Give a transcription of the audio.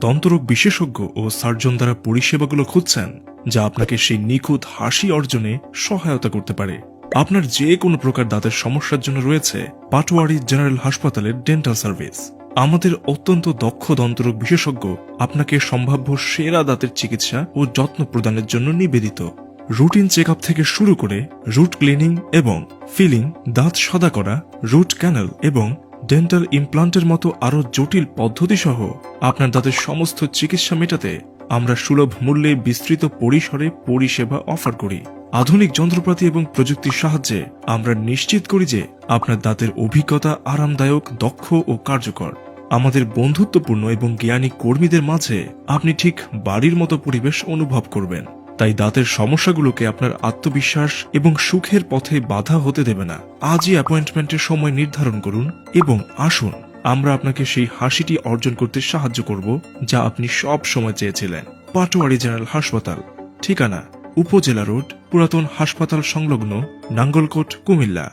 দন্তরোগ বিশেষজ্ঞ ও সার্জন দ্বারা পরিষেবাগুলো খুঁজছেন, যা আপনাকে সেই নিখুঁত হাসি অর্জনে সহায়তা করতে পারে। আপনার যে কোনো প্রকার দাঁতের সমস্যার জন্য রয়েছে পাটোয়ারি জেনারেল হাসপাতালের ডেন্টাল সার্ভিস। আমাদের অত্যন্ত দক্ষ দন্তরোগ বিশেষজ্ঞ আপনাকে সম্ভাব্য সেরা দাঁতের চিকিৎসা ও যত্ন প্রদানের জন্য নিবেদিত। রুটিন চেক থেকে শুরু করে রুট ক্লিনিং এবং ফিলিং, দাঁত সাদা করা, রুট ক্যানেল এবং ডেন্টাল ইমপ্লান্টের মতো আরও জটিল পদ্ধতি সহ আপনার দাঁতের সমস্ত চিকিৎসা মেটাতে আমরা সুলভ মূল্যে বিস্তৃত পরিসরে পরিষেবা অফার করি। আধুনিক যন্ত্রপাতি এবং প্রযুক্তির সাহায্যে আমরা নিশ্চিত করি যে আপনার দাঁতের অভিজ্ঞতা আরামদায়ক, দক্ষ ও কার্যকর। আমাদের বন্ধুত্বপূর্ণ এবং জ্ঞানী কর্মীদের মাঝে আপনি ঠিক বাড়ির মতো পরিবেশ অনুভব করবেন। তাই দাঁতের সমস্যাগুলোকে আপনার আত্মবিশ্বাস এবং সুখের পথে বাধা হতে দেবে না। আজই অ্যাপয়েন্টমেন্টের সময় নির্ধারণ করুন এবং আসুন। আমরা আপনাকে সেই হাসিটি অর্জন করতে সাহায্য করব যা আপনি সব সময় চেয়েছিলেন। পাটোয়ারি জেনারেল হাসপাতাল, ঠিকানা, উপজেলা রোড, পুরাতন হাসপাতাল সংলগ্ন, নাঙ্গলকোট, কুমিল্লা।